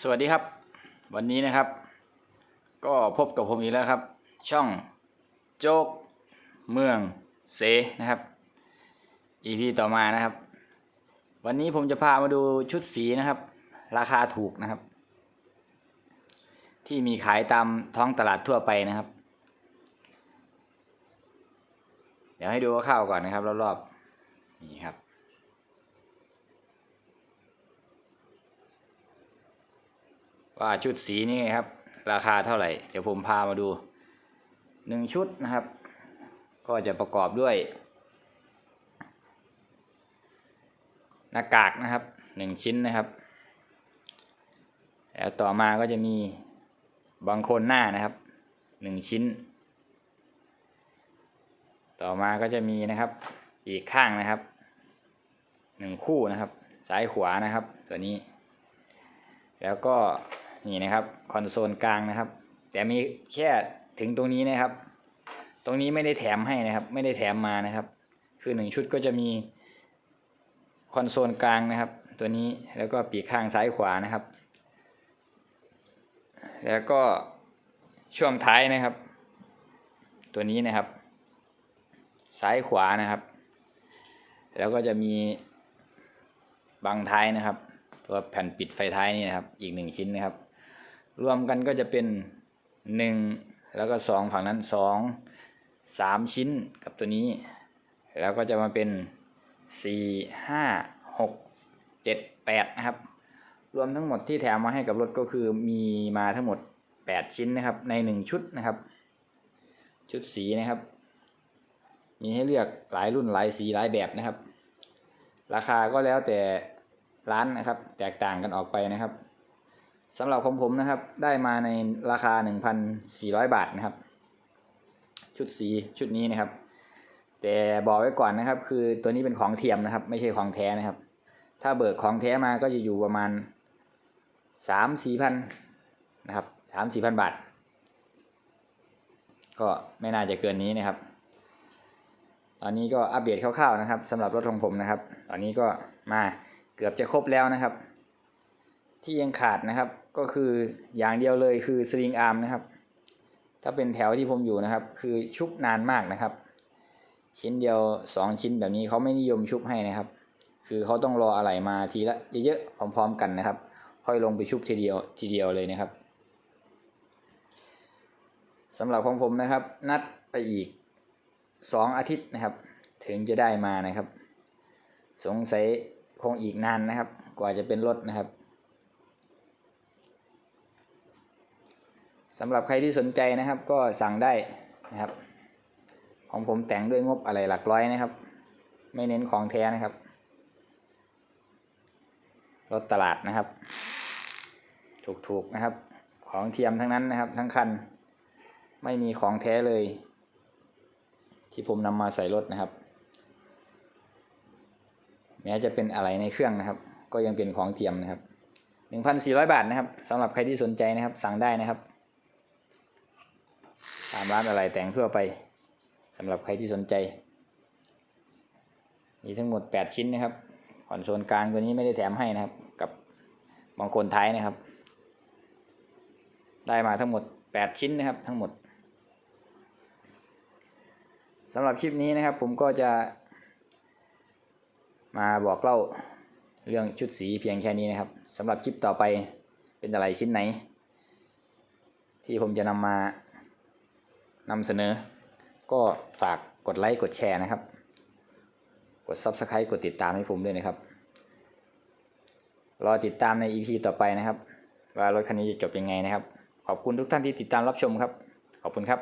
สวัสดีครับ วันนี้นะครับ ก็พบกับผมอีกแล้วครับ ช่องโจ๊กเมืองเสนะครับ EP ต่อมานะครับ วันนี้ผมจะพามาดูชุดสีนะครับ ราคาถูกนะครับ ที่มีขายตามท้องตลาดทั่วไปนะครับ เดี๋ยวให้ดูข้าวก่อนนะครับรอบๆนี่ครับ ว่าชุดสีนี่ครับ ราคาเท่าไหร่ เดี๋ยวผมพามาดูหนึ่งชุดนะครับ ก็จะประกอบด้วย หน้ากากนะครับหนึ่งชิ้นนะครับ แล้วต่อมาก็จะมีบางคนหน้านะครับหนึ่งชิ้น ต่อมาก็จะมีนะครับอีกข้างนะครับหนึ่งคู่นะครับ ซ้ายขวานะครับ ตัวนี้ แล้วก็ นี่นะครับคอนโซลกลางนะครับ แต่มีแค่ถึงตรงนี้นะครับ ตรงนี้ไม่ได้แถมให้นะครับ ไม่ได้แถมมานะครับ คือหนึ่งชุดก็จะมีคอนโซลกลางนะครับ ตัวนี้แล้วก็ปีกข้างซ้ายขวานะครับ แล้วก็ช่วงท้ายนะครับ ตัวนี้นะครับ ซ้ายขวานะครับ แล้วก็จะมีบังท้ายนะครับตัวแผ่นปิดไฟท้ายนี่นะครับ อีกหนึ่งชิ้นนะครับ รวมกันก็จะเป็นหนึ่งแล้วก็สองฝั่งนั้นสองสามชิ้นกับตัวนี้ แล้วก็จะมาเป็นสี่ห้าหกเจ็ดแปดนะครับ รวมทั้งหมดที่แถมมาให้กับรถก็คือมีมาทั้งหมดแปดชิ้นนะครับ ในหนึ่งชุดนะครับ ชุดสีนะครับ มีให้เลือกหลายรุ่นหลายสีหลายแบบนะครับ ราคาก็แล้วแต่ร้านนะครับ แตกต่างกันออกไปนะครับ สำหรับของผมนะครับได้มาในราคา 1,400 บาทนะครับ ชุดสีชุดนี้นะครับ แต่บอกไว้ก่อนนะครับ คือตัวนี้เป็นของเทียมนะครับ ไม่ใช่ของแท้นะครับ ถ้าเบิกของแท้มาก็จะอยู่ประมาณสามสี่พันนะครับสามสี่พันบาท ก็ไม่น่าจะเกินนี้นะครับ ตอนนี้ก็อัปเดตคร่าวๆนะครับสำหรับรถของผมนะครับ ตอนนี้ก็มาเกือบจะครบแล้วนะครับ ที่ยังขาดนะครับ ก็คืออย่างเดียวเลยคือสวิงอาร์มนะครับ ถ้าเป็นแถวที่ผมอยู่นะครับ คือชุบนานมากนะครับ ชิ้นเดียวสองชิ้นแบบนี้เขาไม่นิยมชุบให้นะครับ คือเขาต้องรออะไรมาทีละเยอะๆพร้อม ๆ กันนะครับ ค่อยลงไปชุบทีเดียวทีเดียวเลยนะครับสำหรับของผมนะครับ นัดไปอีกสองอาทิตย์นะครับ ถึงจะได้มานะครับ สงสัยคงอีกนานนะครับ กว่าจะเป็นรถนะครับ สำหรับใครที่สนใจนะครับ ก็สั่งได้นะครับ ของผมแต่งด้วยงบอะไรหลักร้อยนะครับ ไม่เน้นของแท้นะครับรถตลาดนะครับ ถูกๆนะครับ ของเทียมทั้งนั้นนะครับ ทั้งคัน ไม่มีของแท้เลย ที่ผมนำมาใส่รถนะครับ แม้จะเป็นอะไรในเครื่องนะครับ ก็ยังเป็นของเทียมนะครับ 1,400 บาทนะครับสำหรับใครที่สนใจนะครับ สั่งได้นะครับามร้านอะไรแต่งทั่วไปสำหรับใครที่สนใจ มีทั้งหมด 8 ชิ้นนะครับคอนโซลกลางตัวนี้ไม่ได้แถมให้นะครับ กับบางคนท้ายนะครับ ได้มาทั้งหมด 8 ชิ้นนะครับ ทั้งหมดสำหรับคลิปนี้นะครับ ผมก็จะ มาบอกเล่าเรื่องชุดสีเพียงแค่นี้นะครับสำหรับคลิปต่อไปเป็นอะไรชิ้นไหน ที่ผมจะนำมา นำเสนอ ก็ฝากกดไลค์กดแชร์นะครับ กด Subscribe กดติดตามให้ผมด้วยนะครับ รอติดตามใน EP ต่อไปนะครับ ว่ารถคันนี้จะจบยังไงนะครับ ขอบคุณทุกท่านที่ติดตามรับชมครับ ขอบคุณครับ